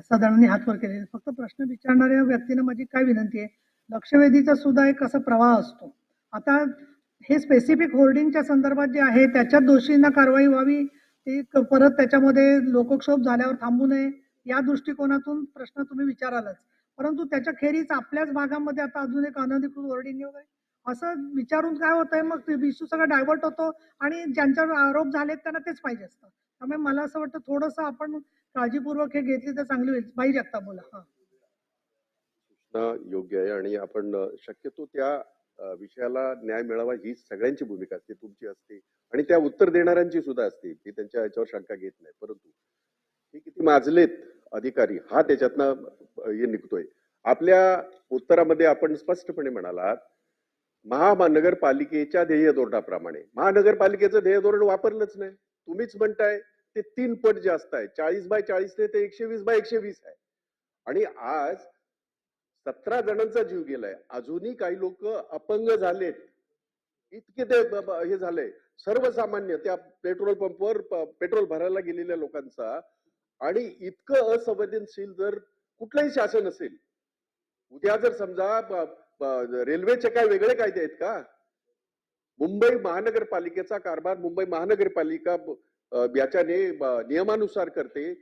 साधारण हातवर हात वर केलेले. फक्त प्रश्न विचारणाऱ्या व्यक्तीने माझी काय विनंती आहे? लक्षवेधीचा सुद्धा एक असा प्रवाह असतो. आता हे स्पेसिफिक होर्डिंगच्या संदर्भात जे आहे त्याच्यात दोषींना कारवाई व्हावी ते परत त्याच्यामध्ये लोकक्षोभ झाल्यावर थांबू नये या दृष्टिकोनातून प्रश्न तुम्ही विचारालच. परंतु त्याच्या खेरीच आपल्याच भागामध्ये आता अजून एक अनधिकृत होर्डिंग वगैरे असं विचारून काय होतंय? मग ते इश्यू सगळं डायव्हर्ट होतो आणि ज्यांच्यावर आरोप झालेत त्यांना तेच पाहिजे असतं. त्यामुळे मला असं वाटतं थोडंसं आपण काळजीपूर्वक हे घेतली तर चांगली होईल. बाई जगता बोला. हा. योग्य आहे आणि आपण शक्यतो त्या विषयाला न्याय मिळावा ही सगळ्यांची भूमिका असते तुमची असते आणि त्या उत्तर देणाऱ्यांची सुद्धा असते. ती त्यांच्या याच्यावर शंका घेत नाही. परंतु हे किती माजलेत अधिकारी हा त्याच्यातनं हे निघतोय. आपल्या उत्तरामध्ये आपण स्पष्टपणे म्हणालात महानगरपालिकेच्या ध्येय धोरणाप्रमाणे महानगरपालिकेचं ध्येय धोरण वापरलंच नाही. तुम्हीच म्हणताय ते तीन पट जास्त आहे चाळीस बाय चाळीस ते एकशे वीस बाय एकशे वीस आहे. आणि आज सतरा जणांचा जीव गेलाय. अजूनही काही लोक अपंग झालेत. इतके ते हे झालंय सर्वसामान्य त्या पेट्रोल पंपवर पेट्रोल भरायला गेलेल्या लोकांचा. आणि इतकं असंवेदनशील जर कुठलंही शासन असेल उद्या जर समजा रेल्वेचे काय वेगळे कायदे आहेत का? मुंबई महानगरपालिकेचा कारभार मुंबई महानगरपालिका याच्याने नियमानुसार करते.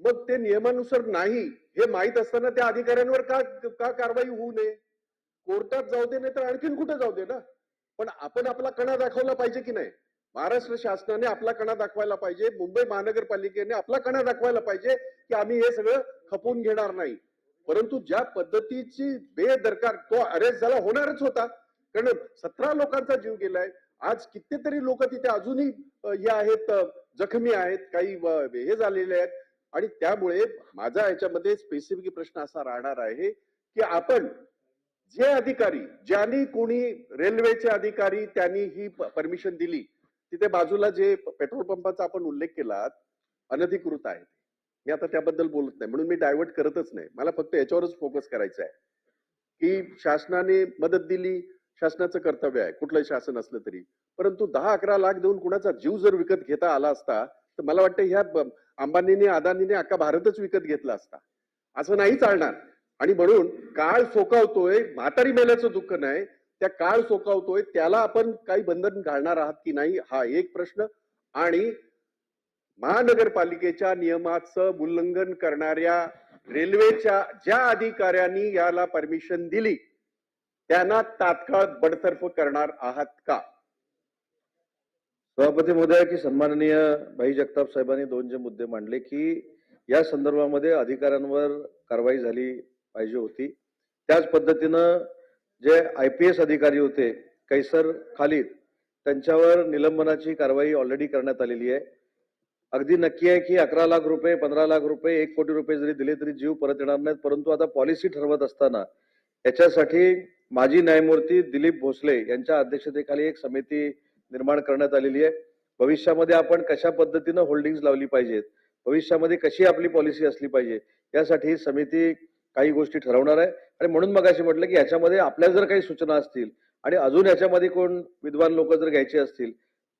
मग ते नियमानुसार नाही हे माहीत असताना त्या अधिकाऱ्यांवर का का कारवाई होऊ नये? कोर्टात जाऊ दे नाही तर आणखीन कुठे जाऊ दे ना? पण आपण आपला कणा दाखवला पाहिजे की नाही? महाराष्ट्र शासनाने आपला कणा दाखवायला पाहिजे मुंबई महानगरपालिकेने आपला कणा दाखवायला पाहिजे की आम्ही हे सगळं खपवून घेणार नाही. परंतु ज्या पद्धतीची बेदरकार तो अरेस्ट झाला होणारच होता. कारण सतरा लोकांचा जीव गेलाय. आज कितीतरी लोक तिथे अजूनही हे आहेत जखमी आहेत काही हे झालेले आहेत. आणि त्यामुळे माझा याच्यामध्ये स्पेसिफिक प्रश्न असा राहणार आहे की आपण जे अधिकारी ज्यांनी कोणी रेल्वेचे अधिकारी त्यांनी ही परमिशन दिली तिथे बाजूला जे पेट्रोल पंपाचा आपण उल्लेख केला अनधिकृत आहे मी आता त्याबद्दल बोलत नाही म्हणून मी डायव्हर्ट करतच नाही. मला फक्त याच्यावरच फोकस करायचा आहे. की शासनाने मदत दिली शासनाचं कर्तव्य आहे. कुठलंही शासन असलं तरी. परंतु दहा अकरा लाख देऊन कुणाचा जीव जर विकत घेता आला असता तर मला वाटतं ह्या अंबानीने अदानीने अख्खा भारतच विकत घेतला असता. असं नाही चालणार. आणि म्हणून काळ सोकावतोय म्हातारी मेल्याचं दुःख नाही. त्या काळ सोकावतोय त्याला आपण काही बंधन घालणार आहात की नाही हा एक प्रश्न. आणि महानगरपालिकेच्या नियमाचं उल्लंघन करणाऱ्या रेल्वेच्या ज्या अधिकाऱ्यांनी याला परमिशन दिली त्यांना तात्काळ बडतर्फ करणार आहात का? सभापती महोदय की सन्माननीय भाई जगताप साहेबांनी दोन जे मुद्दे मांडले की या संदर्भामध्ये अधिकाऱ्यांवर कारवाई झाली पाहिजे होती. त्याच पद्धतीनं जे आय पी एस अधिकारी होते कैसर खालीद त्यांच्यावर निलंबनाची कारवाई ऑलरेडी करण्यात आलेली आहे. अगदी नक्की आहे की अकरा लाख रुपये पंधरा लाख रुपये एक कोटी रुपये जरी दिले तरी जीव परत येणार नाहीत परंतु आता पॉलिसी ठरवत असताना याच्यासाठी माजी न्यायमूर्ती दिलीप भोसले यांच्या अध्यक्षतेखाली एक समिती निर्माण करण्यात आलेली आहे. भविष्यामध्ये आपण कशा पद्धतीनं होल्डिंग्स लावली पाहिजेत? भविष्यामध्ये कशी आपली पॉलिसी असली पाहिजे? यासाठी ही समिती काही गोष्टी ठरवणार आहे. आणि म्हणून मग अशी म्हटलं की याच्यामध्ये आपल्या जर काही सूचना असतील आणि अजून याच्यामध्ये कोण विद्वान लोक जर घ्यायचे असतील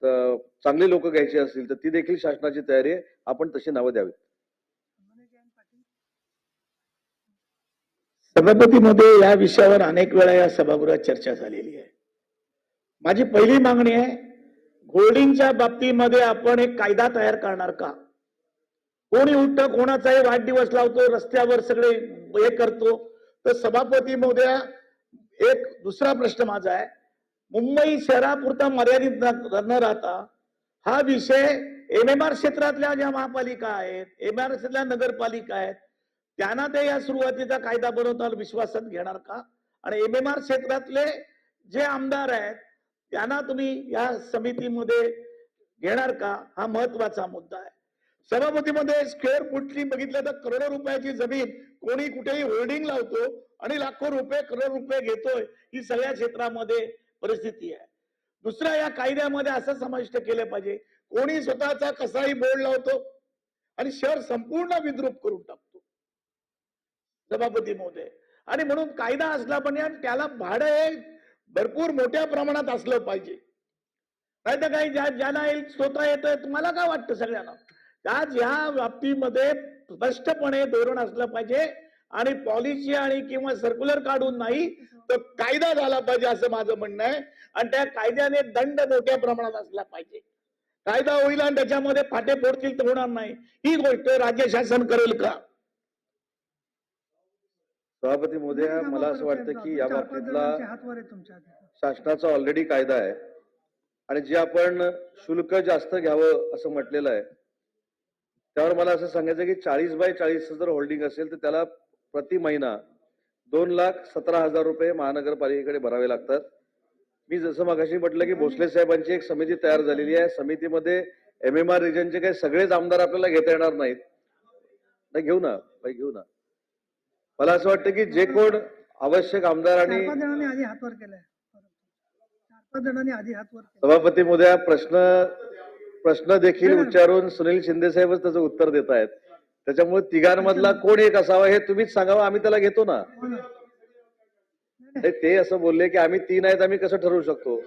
तर चांगले लोक घ्यायचे असतील तर ती देखील शासनाची तयारी आहे. आपण तशी नावं द्यावीत. सभापतीमध्ये या विषयावर अनेक वेळा या सभागृहात चर्चा झालेली आहे. माझी पहिली मागणी आहे होल्डिंगच्या बाबतीमध्ये आपण एक कायदा तयार करणार का? कोणी उलट कोणाचाही वाढदिवस लावतो रस्त्यावर सगळे हे करतो. तर सभापती महोदया एक दुसरा प्रश्न माझा आहे मुंबई शहरापुरता मर्यादित न न राहता हा विषय एम एम आर क्षेत्रातल्या ज्या महापालिका आहेत एम आर क्षेत्रातल्या नगरपालिका आहेत त्यांना ते या सुरुवातीचा कायदा बनवताना विश्वासात घेणार का? आणि एम एम आर क्षेत्रातले जे आमदार आहेत त्यांना तुम्ही या समितीमध्ये घेणार का? हा महत्त्वाचा मुद्दा आहे. सभापतीमध्ये स्क्वेअर फुटली बघितलं तर करोडो रुपयाची जमीन कोणी कुठेही होल्डिंग लावतो आणि लाखो रुपये करोड रुपये घेतोय ही सगळ्या क्षेत्रामध्ये परिस्थिती आहे. दुसऱ्या या कायद्यामध्ये असं समाविष्ट केलं पाहिजे कोणी स्वतःचा कसाही बोर्ड लावतो आणि शहर संपूर्ण विद्रूप करून टाकतो. सभापती महोदय आणि म्हणून कायदा असला पण त्याला भाडं हे भरपूर मोठ्या प्रमाणात असलं पाहिजे. नाही तर काही ज्या ज्यांना येईल स्वतः येत तुम्हाला काय वाटतं सगळ्यांना? आज ह्या बाबतीमध्ये स्पष्टपणे धोरण असलं पाहिजे आणि पॉलिसी आणि किंवा सर्क्युलर काढून नाही तर कायदा झाला पाहिजे असं माझं म्हणणं आहे. आणि त्या कायद्याने दंड मोठ्या प्रमाणात असला पाहिजे. कायदा होईल आणि त्याच्यामध्ये फाटे फोडतील तर होणार नाही. ही गोष्ट राज्य शासन करेल का? सभापती महोदय मला असं वाटतं की या बाबतीतला. शासनाचा ऑलरेडी कायदा आहे. आणि जे आपण शुल्क जास्त घ्यावं असं म्हटलेलं आहे त्यावर मला असं सांगायचं की चाळीस बाय चाळीस जर होल्डिंग असेल तर त्याला प्रति महिना दोन लाख सतरा हजार रुपये महानगरपालिकेकडे भरावे लागतात. मी जसं मगाशी म्हटलं की भोसले साहेबांची एक समिती तयार झालेली आहे. समितीमध्ये एम एम आर रिजनचे काही सगळेच आमदार आपल्याला घेता येणार नाहीत. नाही घेऊ ना घेऊ ना. मला असं वाटतं की जे कोण आवश्यक आमदार आणि. सभापती मोदया प्रश्न प्रश्न देखील उच्चारून सुनील शिंदे साहेबच त्याचं उत्तर देत आहेत. त्याच्यामुळे तिघांमधला कोण एक असावा हे तुम्हीच सांगावं आम्ही त्याला घेतो ना. हो. हे ते असं बोलले की आम्ही तीन आहेत आम्ही कसं ठरवू शकतो?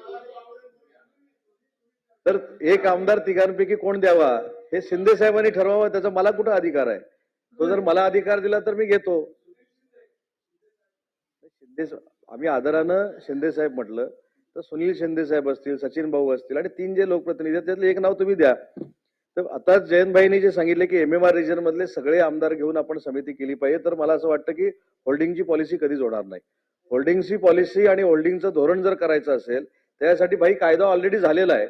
तर एक आमदार तिघांपैकी कोण द्यावा हे शिंदे साहेबांनी ठरवावं त्याचा मला कुठं अधिकार आहे? तो जर मला अधिकार दिला तर मी घेतो. शिंदे आम्ही आदरानं शिंदे साहेब म्हटलं तर सुनील शिंदे साहेब असतील सचिन भाऊ असतील आणि तीन जे लोकप्रतिनिधी आहेत त्यातलं एक नाव तुम्ही द्या. तर आता जयंतभाईंनी जे सांगितले की एम एम आर रिजन मधले सगळे आमदार घेऊन आपण समिती केली पाहिजे तर मला असं वाटतं की होल्डिंगची पॉलिसी कधीच होणार नाही. होल्डिंगची पॉलिसी आणि होल्डिंगचं धोरण जर करायचं असेल त्यासाठी भाई कायदा ऑलरेडी झालेला आहे.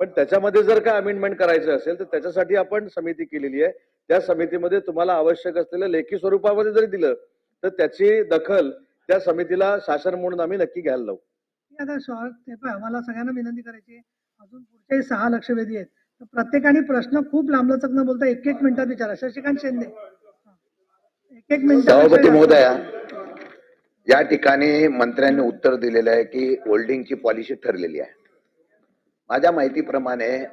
पण त्याच्यामध्ये जर काय अमेंडमेंट करायचं असेल तर त्याच्यासाठी आपण समिती केलेली आहे. त्या समितीमध्ये तुम्हाला आवश्यक असलेलं लेखी स्वरूपामध्ये जरी दिलं तर त्याची दखल त्या समितीला शासन म्हणून आम्ही नक्की घ्यायला लावू. आता ते पहा, मला सगळ्यांना विनंती करायची. अजून पुढचे सहा लक्षवेधी आहेत. तर प्रत्येकाने प्रश्न खूप लांबलचक न बोलता एक एक मिनिटात विचारा. शशिकांत शिंदे. एक एक मिनिट सभापती महोदया या ठिकाणी मंत्र्यांनी उत्तर दिलेलं आहे की होल्डिंगची पॉलिसी ठरलेली आहे. माझ्या माहितीप्रमाणे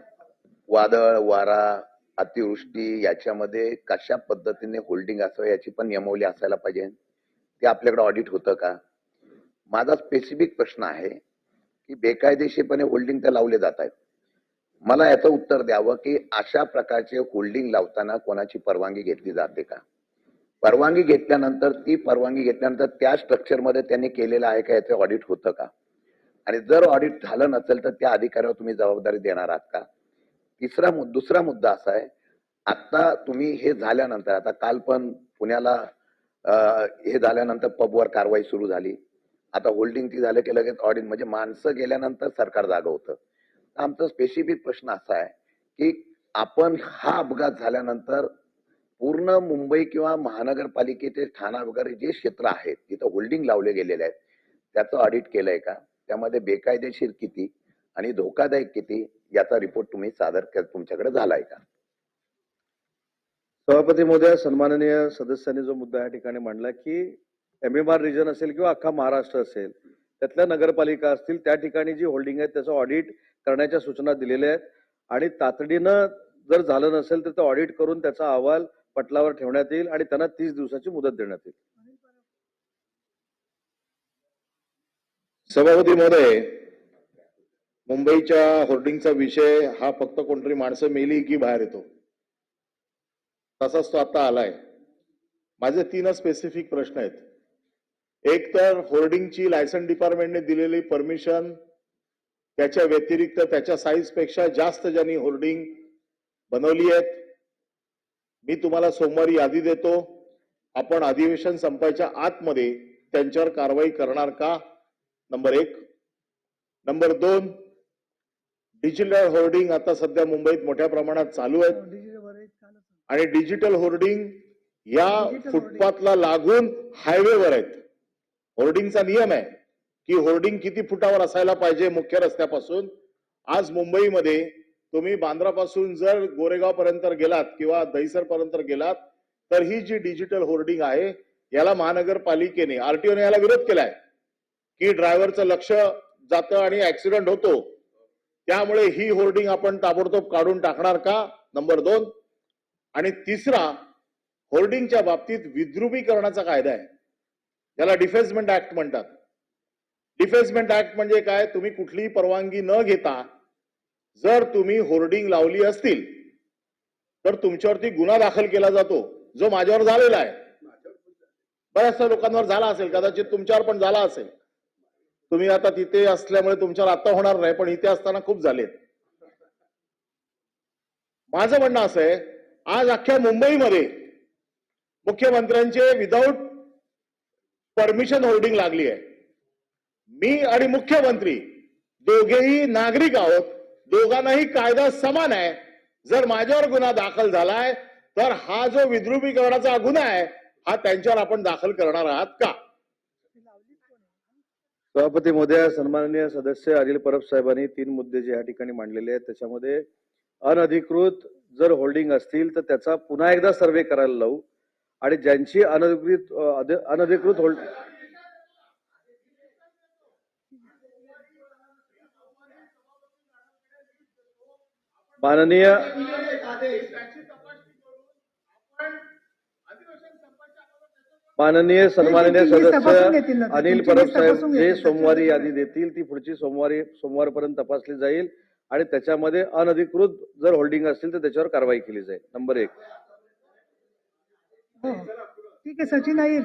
वादळ वारा अतिवृष्टी याच्यामध्ये कशा पद्धतीने होल्डिंग असावं याची पण नियमावली असायला पाहिजे. ते आपल्याकडे ऑडिट होतं का? माझा स्पेसिफिक प्रश्न आहे की बेकायदेशीरपणे होल्डिंग तर लावले जात आहेत. मला याचं उत्तर द्यावं की अशा प्रकारचे होल्डिंग लावताना कोणाची परवानगी घेतली जाते का? परवानगी घेतल्यानंतर ती परवानगी घेतल्यानंतर त्या स्ट्रक्चरमध्ये त्यांनी केलेलं आहे का? याचं ऑडिट होतं का? आणि जर ऑडिट झालं नसेल तर त्या अधिकाऱ्यावर तुम्ही जबाबदारी देणार आहात का? तिसरा मुद्दा दुसरा मुद्दा असा आहे आता तुम्ही हे झाल्यानंतर आता काल पण पुण्याला हे झाल्यानंतर पबवर कारवाई सुरू झाली. आता होल्डिंग ती झालं की लगेच ऑडिट म्हणजे माणसं गेल्यानंतर सरकार जागं होतं. आमचा स्पेसिफिक प्रश्न असा आहे की आपण हा अपघात झाल्यानंतर पूर्ण मुंबई किंवा महानगरपालिकेचे ठाणा वगैरे जे क्षेत्र आहेत तिथं होल्डिंग लावले गेलेले आहेत त्याचं ऑडिट केलंय का? त्यामध्ये बेकायदेशीर किती आणि धोकादायक किती याचा रिपोर्ट तुम्ही सादर के- तुमच्याकडे झालाय का? सभापती महोदय सन्माननीय सदस्यांनी जो मुद्दा या ठिकाणी मांडला की एम एम आर रिजन असेल किंवा अख्खा महाराष्ट्र असेल त्यातल्या नगरपालिका असतील त्या ठिकाणी जी होल्डिंग आहे त्याचं ऑडिट करण्याच्या सूचना दिलेल्या आहेत. आणि तातडीनं जर झालं नसेल तर ते ऑडिट करून त्याचा अहवाल पटलावर ठेवण्यात येईल आणि त्यांना तीस दिवसाची मुदत देण्यात येईल. सभापती महोदय मुंबईच्या होर्डिंगचा विषय हा फक्त कोणतरी माणसं मेली की बाहेर येतो? तसाच तो आता आलाय. माझे तीनच स्पेसिफिक प्रश्न आहेत. एक तर होर्डिंगची लायसन डिपार्टमेंटने दिलेली परमिशन त्याच्या व्यतिरिक्त त्याच्या साईजपेक्षा जास्त ज्यांनी होर्डिंग बनवली आहेत मी तुम्हाला सोमवारी यादी देतो. आपण अधिवेशन संपायच्या आतमध्ये त्यांच्यावर कारवाई करणार का? नंबर एक. नंबर दोन डिजिटल होर्डिंग आता सध्या मुंबईत मोठ्या प्रमाणात चालू आहेत डिजिटल वर एक कालच. आणि डिजिटल होर्डिंग या फुटपाथला लागून हायवेवर आहेत. होर्डिंगचा नियम आहे की होर्डिंग किती फुटावर असायला पाहिजे मुख्य रस्त्यापासून. आज मुंबईमध्ये तुम्ही बांद्रापासून जर गोरेगाव पर्यंत गेलात किंवा दहिसर पर्यंत गेलात तर ही जी डिजिटल होर्डिंग आहे याला महानगरपालिकेने आरटीओने याला विरोध केलाय. की ड्रायव्हरचं लक्ष जातं आणि ऍक्सिडेंट होतो. त्यामुळे ही होर्डिंग आपण ताबडतोब काढून टाकणार का? नंबर दोन. आणि तिसरा होर्डिंगच्या बाबतीत विद्रुपीकरणाचा कायदा आहे. याला डिफेन्समेंट ऍक्ट म्हणतात. डिफेन्समेंट ऍक्ट म्हणजे काय? तुम्ही कुठलीही परवानगी न घेता जर तुम्ही होर्डिंग लावली असतील तर तुमच्यावरती गुन्हा दाखल केला जातो जो माझ्यावर झालेला आहे. बऱ्याचशा लोकांवर झाला असेल कदाचित तुमच्यावर पण झाला असेल. तुम्ही आता तिथे असल्यामुळे तुमच्यावर आता होणार नाही पण इथे असताना खूप झालेत. माझं म्हणणं असं आहे आज अख्ख्या मुंबईमध्ये मुख्यमंत्र्यांचे विदाऊट परमिशन होल्डिंग लागली आहे. मी आणि मुख्यमंत्री दोघेही नागरिक आहोत. दोघांनाही कायदा समान आहे. जर माझ्यावर गुन्हा दाखल झालाय तर हा जो विद्रुपीकरणाचा गुन्हा आहे हा त्यांच्यावर आपण दाखल करणार आहात का? सभापती महोदय सन्माननीय सदस्य अनिल परब साहेबांनी तीन मुद्दे जे या ठिकाणी मांडलेले आहेत त्याच्यामध्ये अनधिकृत जर होल्डिंग असतील तर त्याचा पुन्हा एकदा सर्वे करायला लावू आणि ज्यांची अनधिकृत अनधिकृत होल्ड माननीय माननीय सन्माननीय सदस्य. अनिल परब साहेब जे. सोमवारी यादी देतील ती पुढची सोमवारी सोमवारपर्यंत तपासली जाईल आणि त्याच्यामध्ये अनधिकृत जर होल्डिंग असतील तर त्याच्यावर कारवाई केली जाईल. नंबर एक. हो. ठीक आहे सचिन अहिर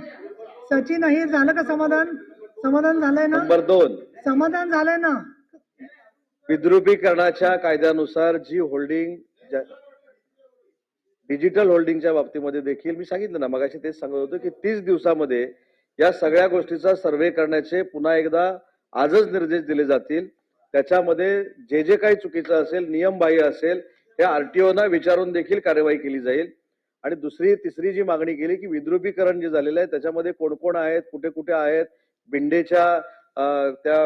सचिन अहिर झालं का समाधान? समाधान झालंय ना? नंबर दोन. समाधान झालंय ना? विद्रुपीकरणाच्या कायद्यानुसार जी होल्डिंग डिजिटल होल्डिंगच्या बाबतीमध्ये देखील मी सांगितलं ना मगाशी तेच सांगत होतो की तीस दिवसामध्ये या सगळ्या गोष्टीचा सर्वे करण्याचे पुन्हा एकदा आजच निर्देश दिले जातील. त्याच्यामध्ये जे जे काही चुकीचं असेल नियमबाह्य असेल हे आरटीओना विचारून देखील कार्यवाही केली जाईल. आणि दुसरी तिसरी जी मागणी केली की विद्रुपीकरण जे झालेलं आहे त्याच्यामध्ये कोण कोण आहेत कुठे कुठे आहेत बिंडेच्या त्या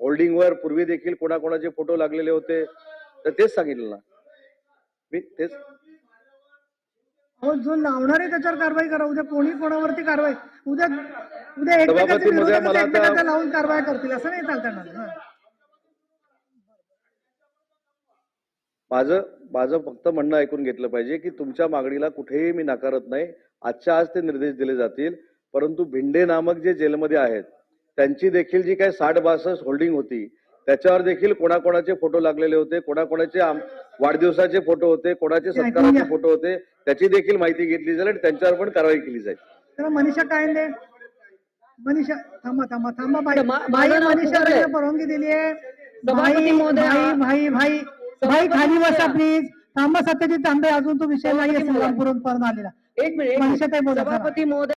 होल्डिंगवर पूर्वी देखील कोणाकोणाचे फोटो लागलेले होते तर तेच सांगितलं ना. मी तेच? हो जो लावणार आहे त्याच्यावर कारवाई करा उद्या कोणी कोणावरती कारवाई उद्या उद्या एकमेकाचे सभापती महोदय, विरोधक मला आता- एकमेकांना लावून कारवाई करतील असं नाही चालतं ना हा. माझं माझं फक्त म्हणणं ऐकून घेतलं पाहिजे की तुमच्या मागणीला कुठेही मी नाकारत नाही. आजच्या आज ते निर्देश दिले जातील. परंतु भिंडे नामक जे जेलमध्ये आहेत त्यांची देखील जी काही साठ बासष्ट होल्डिंग होती त्याच्यावर देखील कोणाकोणाचे फोटो लागलेले होते कोणाकोणाचे वाढदिवसाचे फोटो होते कोणाचे सत्काराचे. फोटो होते त्याची देखील माहिती घेतली जाईल आणि त्यांच्यावर पण कारवाई केली जाईल. मनीषा कायंदे मनीषा थांबा थांबा थांबा बाई. मनीषा परवानगी दिली आहे भाई महोदया. भाई भाई. भाई खाली बसा. प्लीज थांबा सत्यजित तांबे अजून तो विषय नाहीये महोदया. संग्रामपूर पर्यंत आलेला एक मिनिट. बोला. सभापती महोदय